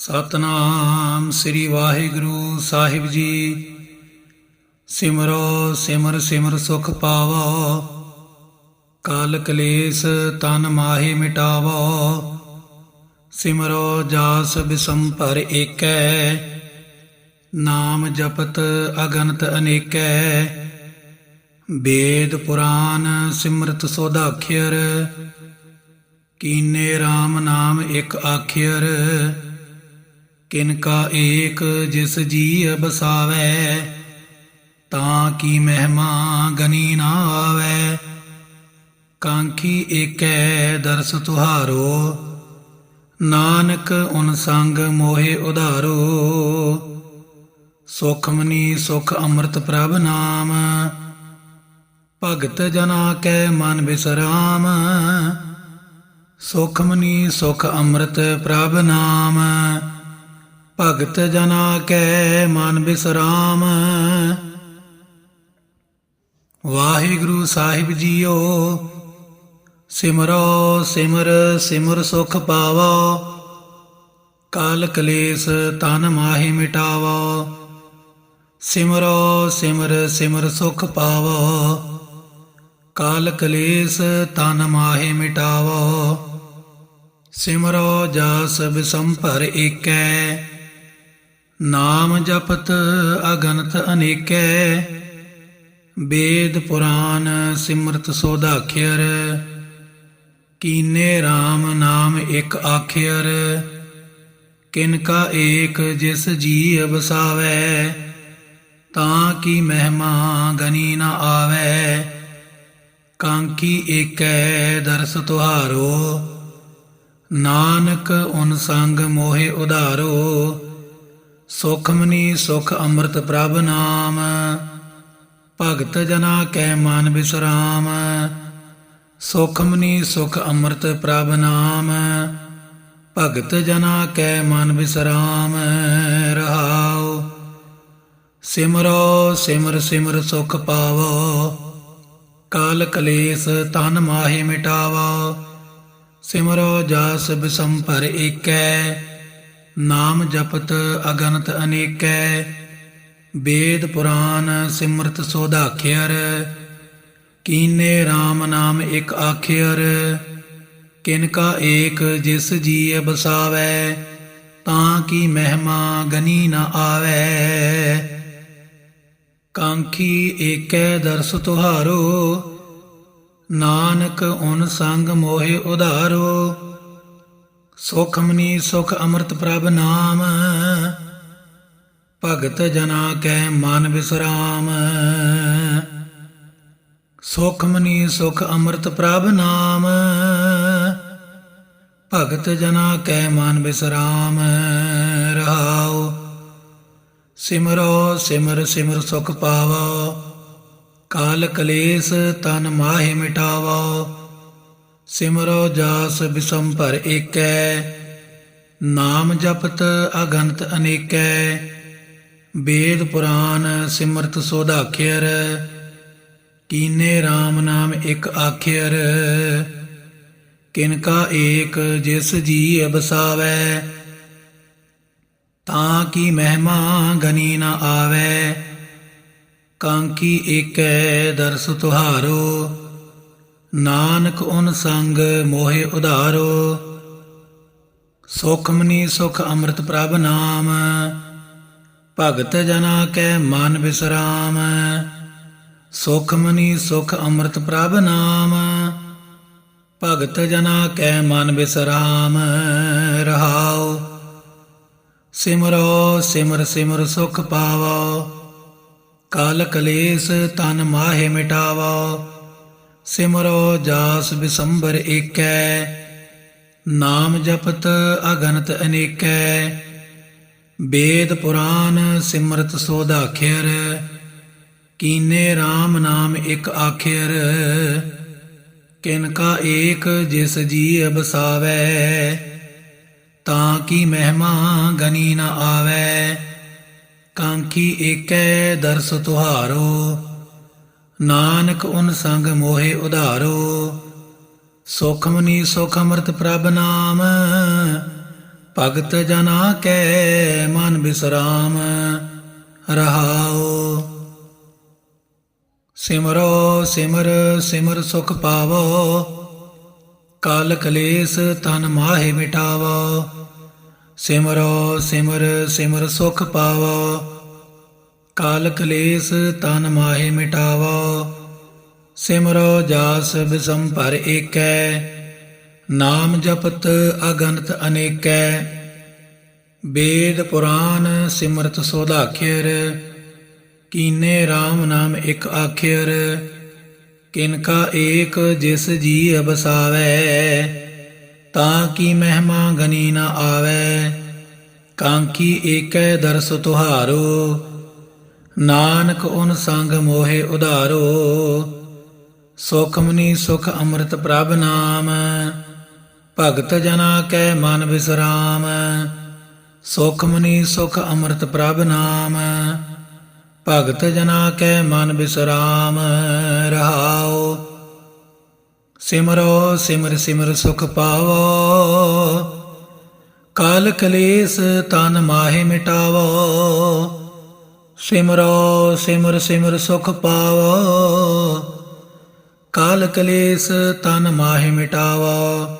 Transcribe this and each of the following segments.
ਸਤਨਾਮ ਸ੍ਰੀ ਵਾਹਿਗੁਰੂ ਸਾਹਿਬ ਜੀ। ਸਿਮਰੋ ਸਿਮਰ ਸਿਮਰ ਸੁਖ ਪਾਵੋ। ਕਾਲ ਕਲੇਸ਼ ਤਨ ਮਾਹੇ ਮਿਟਾਵੋ। ਸਿਮਰੋ ਜਾਸ ਬਿਸੰਪਰ ਏਕੈ। ਨਾਮ ਜਪਤ ਅਗਨਤ ਅਨੇਕੈ। ਵੇਦ ਪੁਰਾਨ ਸਿਮਰਤ ਸੋਧਾਖਿਰ ਕੀਨੇ RAM ਨਾਮ ਇੱਕ ਆਖਿਰ ਕਿਨ ਕਾ ਏਕ ਜਿਸ ਜੀ ਬਸਾਵੈ ਤਾਂ ਕੀ ਮਹਿਮਾ ਗਨੀ ਨਾ ਆਵੈ। ਕਾਂਖੀ ਏਕੈ ਦਰਸ ਤੁਹਾਰੋ, ਨਾਨਕ ਉਨ ਸੰਗ ਮੋਹਿ ਉਧਾਰੋ। ਸੁਖਮਨੀ ਸੁਖ ਅੰਮ੍ਰਿਤ ਪ੍ਰਭ ਨਾਮ, ਭਗਤ ਜਨਾ ਕੈ ਮਨ ਬਿਸਰਾਮ। ਸੁਖਮਨੀ ਸੁਖ ਅੰਮ੍ਰਿਤ ਪ੍ਰਭ ਨਾਮ ਭਗਤ ਜਨਾ ਕੈ ਮਨ ਬਿਸਰਾਮ। ਵਾਹਿਗੁਰੂ ਸਾਹਿਬ ਜੀਓ, ਸਿਮਰੋ ਸਿਮਰ ਸਿਮਰ ਸੁਖ ਪਾਵੋ। ਕਾਲ ਕਲੇਸ਼ ਤਨ ਮਾਹਿ ਮਿਟਾਵੋ। ਸਿਮਰੋ ਸਿਮਰ ਸਿਮਰ ਸੁਖ ਪਾਵੋ। ਕਾਲ ਕਲੇਸ਼ ਤਨ ਮਾਹਿ ਮਿਟਾਵੋ। ਸਿਮਰੋ ਜਸ ਬਿਸੰਪਰ ਏਕੈ। ਨਾਮ ਜਪਤ ਅਗਨਤ ਅਨੇਕੈ, ਵੇਦ ਪੁਰਾਨ ਸਿਮਰਤ ਸੋਧਾਖਿਰ ਕੀਨੇ RAM ਨਾਮ ਇੱਕ ਆਖਿਰ ਕਿਨ ਕਾ ਏਕ ਜਿਸ ਜੀ ਬਸਾਵੈ ਤਾਂ ਕੀ ਮਹਿਮਾ ਗਨੀ ਨਾ ਆਵੈ, ਕਾਂਕੀ ਏਕੈ ਦਰਸ ਤੁਹਾਰੋ, ਨਾਨਕ ਉਨ ਸੰਗ ਮੋਹਿ ਉਧਾਰੋ। ਸੁਖਮਨੀ ਸੁਖ ਅੰਮ੍ਰਿਤ ਪ੍ਰਭ ਨਾਮ। ਭਗਤ ਜਨਾ ਕੈ ਮਨ ਬਿਸਰਾਮ। ਸੁਖਮਨੀ ਸੁਖ ਅੰਮ੍ਰਿਤ ਪ੍ਰਭ ਨਾਮ। ਭਗਤ ਜਨਾ ਕੈ ਮਨ ਬਿਸਰਾਮ। ਰਹਾਉ। ਸਿਮਰੋ ਸਿਮਰ ਸਿਮਰ ਸੁਖ ਪਾਵੋ। ਕਾਲ ਕਲੇਸ਼ ਤਨ ਮਾਹਿ ਮਿਟਾਵੋ। ਸਿਮਰੋ ਜਸ ਬਿਸੰਪਰ ਏਕੈ। ਨਾਮ ਜਪਤ ਅਗਨਤ ਅਨੇਕੈ ਵੇਦ ਪੁਰਾਨ ਸਿਮਰਤ ਸੋਧਾਖਿਰ ਕੀਨੇ RAM ਨਾਮ ਇਕ ਆਖਿਅਰ, ਕਿਨ ਕਾ ਏਕ ਜਿਸ ਜੀਅ ਬਸਾਵੈ, ਤਾਂ ਕੀ ਮਹਿਮਾ ਗਨੀ ਨਾ ਆਵੈ। ਕਾਂਖੀ ਏਕੈ ਦਰਸ ਤੁਹਾਰੋ, ਨਾਨਕ ਉਨ ਸੰਗ ਮੋਹਿ ਉਧਾਰੋ। ਸੁਖਮਨੀ ਸੁਖ ਅੰਮ੍ਰਿਤ ਪ੍ਰਭ ਨਾਮ। ਭਗਤ ਜਨਾ ਕੈ ਮਨ ਵਿਸ਼ਰਾਮ। ਸੁਖਮਨੀ ਸੁਖ ਅੰਮ੍ਰਿਤ ਪ੍ਰਭ ਨਾਮ। ਭਗਤ ਜਨਾ ਕੈ ਮਨ ਵਿਸ਼ਰਾਮ। ਰਹਾਉ, ਸਿਮਰੋ ਸਿਮਰ ਸਿਮਰ ਸੁਖ ਪਾਵੋ। ਕਾਲ ਕਲੇਸ਼ ਤਨ ਮਾਹਿ ਮਿਟਾਵੋ। ਸਿਮਰੋ ਜਾਸ ਬਿਸਮ ਭਰ ਏਕੈ, ਨਾਮ ਜਪਤ ਅਗੰਤ ਅਨੇਕੈ। ਵੇਦ ਪੁਰਾਨ ਸਿਮਰਤ ਸੋਧਾਖਿਰ ਕੀਨੇ RAM ਨਾਮ ਇੱਕ ਆਖਿਰ ਕਿਨਕਾ ਏਕ ਜਿਸ ਜੀ ਬਸਾਵੈ ਤਾਂ ਕੀ ਮਹਿਮਾ ਗਨੀ ਨਾ ਆਵੈ। ਕਾਂਕੀ ਏਕੈ ਦਰਸ ਤੁਹਾਰੋ ਨਾਨਕ ਉਨ ਸੰਗ ਮੋਹਿ ਉਧਾਰੋ ਸੁਖਮਨੀ ਸੁਖ ਅੰਮ੍ਰਿਤ ਪ੍ਰਭ ਨਾਮ, ਭਗਤ ਜਨਾ ਕੈ ਮਨ ਬਿਸਰਾਮ ਸੁਖਮਨੀ ਸੁਖ ਅੰਮ੍ਰਿਤ ਪ੍ਰਭ ਨਾਮ, ਭਗਤ ਜਨਾ ਕੈ ਮਨ ਬਿਸਰਾਮ, ਰਹਾਉ। ਸਿਮਰੋ ਸਿਮਰ ਸਿਮਰ ਸੁਖ ਪਾਵੋ, ਕਾਲ ਕਲੇਸ਼ ਤਨ ਮਾਹਿ ਮਿਟਾਵੋ। ਸਿਮਰੋ ਜਾਸ ਬਿਸੰਬਰ ਏਕੈ, ਨਾਮ ਜਪਤ ਅਗਨਤ ਅਨੇਕੈ। ਵੇਦ ਪੁਰਾਨ ਸਿਮਰਤ ਸੋਧਾਖਿਰ ਕੀਨੇ RAM ਨਾਮ ਇੱਕ ਆਖਿਰ ਕਿਨ ਕਾ ਏਕ ਜਿਸ ਜੀ ਬਸਾਵੈ ਤਾਂ ਕੀ ਮਹਿਮਾ ਗਨੀ ਨਾ ਆਵੈ। ਕਾਂਖੀ ਏਕੈ ਦਰਸ ਤੁਹਾਰੋ ਨਾਨਕ ਉਨ ਸੰਗ ਮੋਹਿ ਉਧਾਰੋ। ਸੁਖਮਨੀ ਸੁਖ ਅਮਰਤ ਪ੍ਰਭ ਨਾਮ। ਭਗਤ ਜਨਾ ਕੈ ਮਨ ਬਿਸਰਾਮ। ਰਹਾਓ ਸਿਮਰੋ ਸਿਮਰ ਸਿਮਰ ਸੁਖ ਪਾਵੋ। ਕਾਲ ਕਲੇਸ਼ ਤਨ ਮਾਹਿ ਮਿਟਾਵੋ। ਸਿਮਰੋ ਸਿਮਰ ਸਿਮਰ ਸੁਖ ਪਾਵੋ। ਕਾਲ ਕਲੇਸ਼ ਤਨ ਮਾਹਿ ਮਿਟਾਵੋ, ਸਿਮਰੋ ਜਾਸ ਬਿਸੰਭਰ ਏਕੈ, ਨਾਮ ਜਪਤ ਅਗਨਤ ਅਨੇਕੈ। ਵੇਦ ਪੁਰਾਨ ਸਿਮਰਤ ਸੋਧਾਖਿਰ ਕੀਨੇ RAM ਨਾਮ ਇੱਕ ਆਖਿਰ ਕਿਨਕਾ ਏਕ ਜਿਸ ਜੀ ਬਸਾਵੈ ਤਾਂ ਕੀ ਮਹਿਮਾ ਗਨੀ ਨਾ ਆਵੈ। ਕਾਂਕੀ ਏਕੈ ਦਰਸ ਤੁਹਾਰੋ ਨਾਨਕ ਓਨ ਸੰਗ ਮੋਹਿ ਉਧਾਰੋ ਸੁਖਮਨੀ ਸੁਖ ਅੰਮ੍ਰਿਤ ਪ੍ਰਭ ਨਾਮ, ਭਗਤ ਜਨਾ ਕੈ ਮਨ ਵਿਸ਼ਰਾਮ ਸੁਖਮਨੀ ਸੁਖ ਅੰਮ੍ਰਿਤ ਪ੍ਰਭ ਨਾਮ, ਭਗਤ ਜਨਾ ਕੈ ਮਨ ਵਿਸ਼ਰਾਮ ਰਹਾਓ ਸਿਮਰੋ ਸਿਮਰ ਸਿਮਰ ਸੁਖ ਪਾਵੋ, ਕਾਲ ਕਲੇਸ਼ ਤਨ ਮਾਹਿ ਮਿਟਾਵੋ ਸਿਮਰੋ, ਸਿਮਰ ਸਿਮਰ ਸੁਖ ਪਾਵੋ। ਕਾਲ ਕਲੇਸ਼ ਤਨ ਮਾਹਿ ਮਿਟਾਵੋ।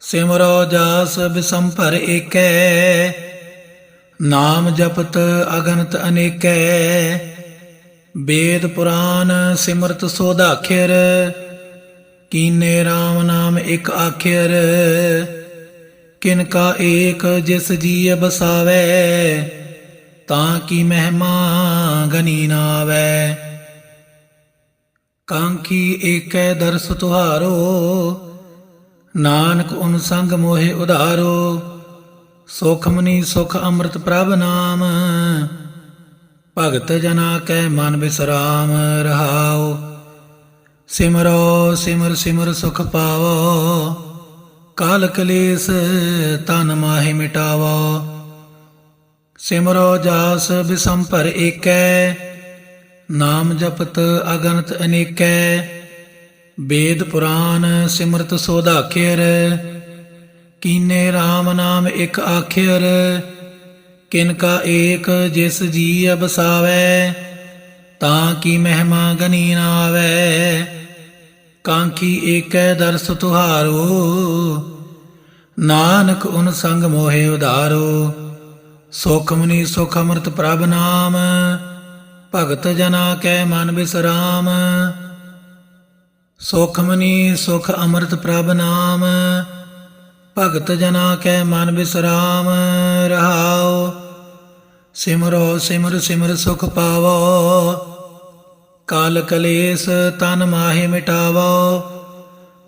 ਸਿਮਰੋ ਜਾਸ ਬਿਸੰਭਰ ਏਕੈ। ਨਾਮ ਜਪਤ ਅਗਨਤ ਅਨੇਕੈ। ਵੇਦ ਪੁਰਾਨ ਸਿਮਰਤ ਸੋਧਾਖਿਰ ਕੀਨੇ RAM ਨਾਮ ਇੱਕ ਆਖਿਰ। ਕਿਨ ਕਾ ਏਕ ਜਿਸ ਜੀ ਬਸਾਵੈ। ਤਾਂ ਕੀ ਮਹਿਮਾ ਗਨੀ ਨਾ ਆਵੈ ਕਾਂਖੀ ਏਕੈ ਦਰਸ ਤੁਹਾਰੋ, ਨਾਨਕ ਓਨ ਸੰਗ ਮੋਹਿ ਉਧਾਰੋ। ਸੁਖਮਨੀ ਸੁਖ ਅੰਮ੍ਰਿਤ ਪ੍ਰਭ ਨਾਮ, ਭਗਤ ਜਨਾ ਕੈ ਮਨ ਬਿਸਰਾਮ ਰਹਾਉ। ਸਿਮਰੋ, ਸਿਮਰ ਸਿਮਰ ਸੁਖ ਪਾਵੋ, ਕਾਲ ਕਲੇਸ਼ ਤਨ ਮਾਹਿ ਮਿਟਾਵੋ। ਸਿਮਰੋ ਜਾਸ ਬਿਸੰਪਰ ਏਕੈ, ਨਾਮ ਜਪਤ ਅਗਨਤ ਅਨੇਕੈ। ਵੇਦ ਪੁਰਾਨ ਸਿਮਰਤ ਸੋਧਾਖਿਰ ਕੀਨੇ RAM ਨਾਮ ਇੱਕ ਆਖਿਰ। ਕਿਨ ਕਾ ਏਕ ਜਿਸ ਜੀ ਬਸਾਵੈ ਤਾਂ ਕੀ ਮਹਿਮਾ ਗਨੀ ਨਾ ਆਵੈ ਕਾਂਖੀ ਏਕੈ ਦਰਸ ਤੁਹਾਰੋ, ਨਾਨਕ ਉਨ ਸੰਗ ਮੋਹਿ ਉਧਾਰੋ। ਸੁਖਮਨੀ ਸੁਖ ਅੰਮ੍ਰਿਤ ਪ੍ਰਭ ਨਾਮ, ਭਗਤ ਜਨਾ ਕੈ ਮਨ ਬਿਸਰਾਮ। ਸੁਖਮਨੀ ਸੁਖ ਅੰਮ੍ਰਿਤ ਪ੍ਰਭ ਨਾਮ, ਭਗਤ ਜਨਾ ਕੈ ਮਨ ਬਿਸਰਾਮ। ਰਹਾਉ, ਸਿਮਰੋ ਸਿਮਰ ਸਿਮਰ ਸੁਖ ਪਾਵੋ। ਕਾਲ ਕਲੇਸ਼ ਤਨ ਮਾਹਿ ਮਿਟਾਵੋ।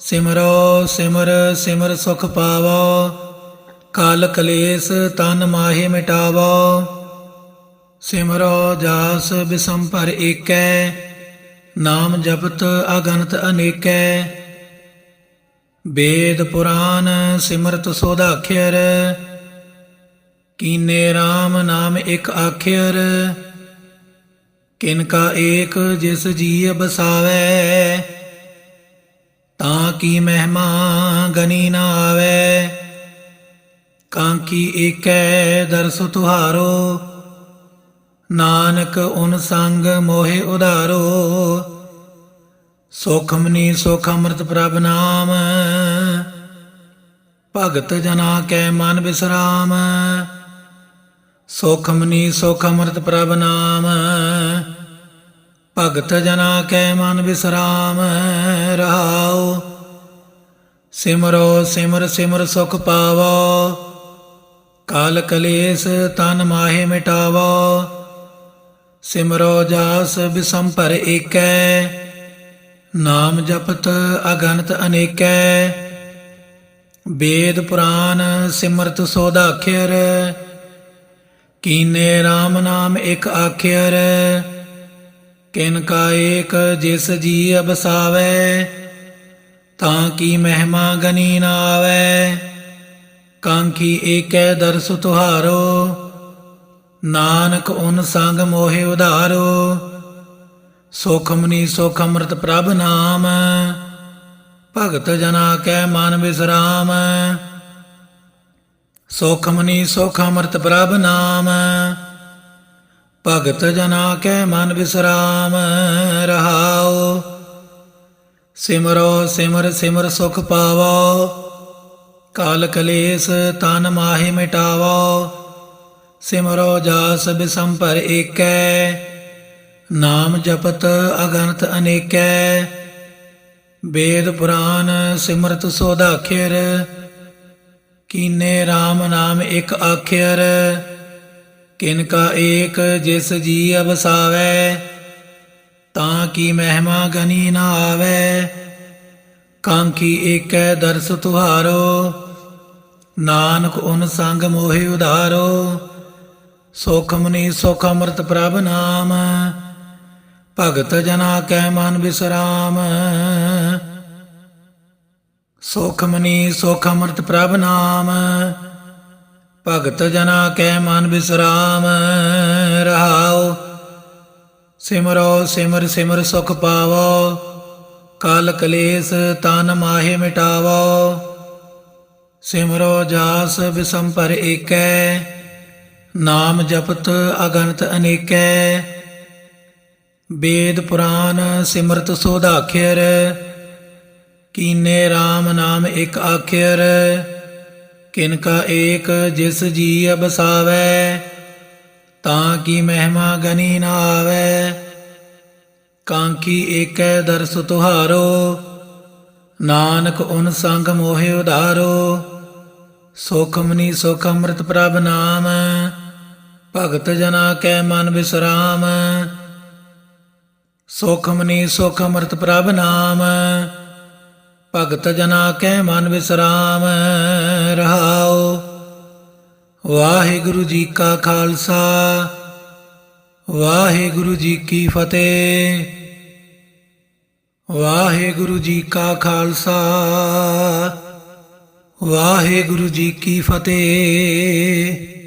ਸਿਮਰੋ ਸਿਮਰ ਸਿਮਰ ਸੁਖ ਪਾਵੋ। ਕਾਲ ਕਲੇਸ਼ ਤਨ ਮਾਹਿ ਮਿਟਾਵਾ। ਸਿਮਰੋ ਜਾਸ ਬਿਸੰਪਰ ਏਕੈ, ਨਾਮ ਜਪਤ ਅਗਨਤ ਅਨੇਕੈ। ਵੇਦ ਪੁਰਾਨ ਸਿਮਰਤ ਸੋਧਾਖਿਰ ਕੀਨੇ RAM ਨਾਮ ਇੱਕ ਆਖਿਰ ਕਿਨ ਕਾ ਏਕ ਜਿਸ ਜੀ ਬਸਾਵੈ, ਤਾਂ ਕੀ ਮਹਿਮਾ ਗਨੀ ਨਾ ਆਵੈ। ਕਾਂਕੀ ਏਕੈ ਦਰਸ ਤੁਹਾਰੋ? ਨਾਨਕ ਓਨ ਸੰਗ ਮੋਹਿ ਉਧਾਰੋ। ਸੁਖਮਨੀ ਸੁਖ ਅੰਮ੍ਰਿਤ ਪ੍ਰਭ ਨਾਮ। ਭਗਤ ਜਨਾ ਕੈ ਮਨ ਬਿਸਰਾਮ। ਸੁਖਮਨੀ ਸੁਖ ਅੰਮ੍ਰਿਤ ਪ੍ਰਭ ਨਾਮ। ਭਗਤ ਜਨਾ ਕੈ ਮਨ ਬਿਸਰਾਮ। ਰਹਾਉ। ਸਿਮਰੋ ਸਿਮਰ ਸਿਮਰ ਸੁਖ ਪਾਵੋ। ਕਾਲ ਕਲੇਸ਼ ਤਨ ਮਾਹੇ ਮਿਟਾਵਾ, ਸਿਮਰੋ ਜਾਸ ਬਿਸੰਪਰ ਏਕੈ, ਨਾਮ ਜਪਤ ਅਗਨਤ ਅਨੇਕੈ। ਵੇਦ ਪੁਰਾਨ ਸਿਮਰਤ ਸੋਧਾਖਿਰ ਕੀਨੇ RAM ਨਾਮ ਇੱਕ ਆਖਿਰ, ਕਿਨ ਕਾ ਏਕ ਜਿਸ ਜੀ ਬਸਾਵੈ ਤਾਂ ਕੀ ਮਹਿਮਾ ਗਨੀ ਨਾ ਆਵੈ ਕਾਂਖੀ ਏਕੈ ਦਰਸ ਤੁਹਾਰੋ, ਨਾਨਕ ਓਨ ਸੰਗ ਮੋਹਿ ਉਧਾਰੋ। ਸੁਖਮਨੀ ਸੁਖ ਅੰਮ੍ਰਿਤ ਪ੍ਰਭ ਨਾਮ, ਭਗਤ ਜਨਾ ਕੈ ਮਨ ਵਿਸ਼ਰਾਮ। ਸੁਖਮਨੀ ਸੁਖ ਅੰਮ੍ਰਿਤ ਪ੍ਰਭ ਨਾਮ, ਭਗਤ ਜਨਾ ਕੈ ਮਨ ਵਿਸਰਾਮ। ਰਹਾਉ, ਸਿਮਰੋ ਸਿਮਰ ਸਿਮਰ ਸੁਖ ਪਾਵੋ। ਕਾਲ ਕਲੇਸ਼ ਤਨ ਮਾਹਿ ਮਿਟਾਵੋ, ਸਿਮਰੋ ਜਾਸ ਬਿਸੰਪਰ ਏਕੈ, ਨਾਮ ਜਪਤ ਅਗਨਤ ਅਨੇਕੈ। ਵੇਦ ਪੁਰਾਨ ਸਿਮਰਤ ਸੋਧਾਖਿਰ ਕੀਨੇ RAM ਨਾਮ ਇੱਕ ਆਖਿਰ। ਕਿਨ ਕਾ ਏਕ ਜਿਸ ਜੀ ਅਵਸਾਵੈ, ਤਾਂ ਕੀ ਮਹਿਮਾ ਗਨੀ ਨਾ ਆਵੈ। ਕਾਂਖੀ ਏਕੈ ਦਰਸ ਤੁਹਾਰੋ ਨਾਨਕ ਓਨ ਸੰਗ ਮੋਹਿ ਉਧਾਰੋ ਸੁਖਮਨੀ ਸੁਖ ਅੰਮ੍ਰਿਤ ਪ੍ਰਭ ਨਾਮ, ਭਗਤ ਜਨਾ ਕੈ ਮਨ ਵਿਸਰਾਮ। ਸੁਖਮਨੀ ਸੁਖ ਅੰਮ੍ਰਿਤ ਪ੍ਰਭ ਨਾਮ, ਭਗਤ ਜਨਾ ਕੈ ਮਨ ਵਿਸਰਾਮ। ਰਹਾਉ, ਸਿਮਰੋ ਸਿਮਰ ਸਿਮਰ ਸੁਖ ਪਾਵੋ, ਕਾਲ ਕਲੇਸ਼ ਤਨ ਮਾਹਿ ਮਿਟਾਵੋ। ਸਿਮਰੋ ਜਾਸ ਬਿਸੰਪਰ ਏਕੈ, ਨਾਮ ਜਪਤ ਅਗਣਤ ਅਨੇਕੈ। ਵੇਦ ਪੁਰਾਨ ਸਿਮਰਤ ਸੋਧਾਖਿਰ ਕੀਨੇ RAM ਨਾਮ ਇੱਕ ਆਖਿਰ ਕਿਨ ਕਾ ਏਕ ਜਿਸ ਜੀ ਬਸਾਵੈ ਤਾਂ ਕੀ ਮਹਿਮਾ ਗਨੀ ਨਾ ਆਵੈ। ਕਾਂਕੀ ਏਕੈ ਦਰਸ ਤੁਹਾਰੋ, ਨਾਨਕ ਉਨ ਸੰਗ ਮੋਹਿ ਉਧਾਰੋ। ਸੁਖਮਨੀ ਸੁਖ ਅੰਮ੍ਰਿਤ ਪ੍ਰਭ ਨਾਮ, ਭਗਤ ਜਨਾ ਕੈ ਮਨ ਵਿਸਰਾਮ ਸੁਖਮਨੀ ਸੁਖ ਅੰਮ੍ਰਿਤ ਪ੍ਰਭ ਨਾਮ, ਭਗਤ ਜਨਾ ਕੈ ਮਨ ਵਿਸਰਾਮ ਰਹਾਉ, ਵਾਹਿਗੁਰੂ ਜੀ ਕਾ ਖਾਲਸਾ, ਵਾਹਿਗੁਰੂ ਜੀ ਕੀ ਫਤਿਹ। ਵਾਹਿਗੁਰੂ ਜੀ ਕਾ ਖਾਲਸਾ। ਵਾਹਿਗੁਰੂ ਜੀ ਕੀ ਫਤਿਹ।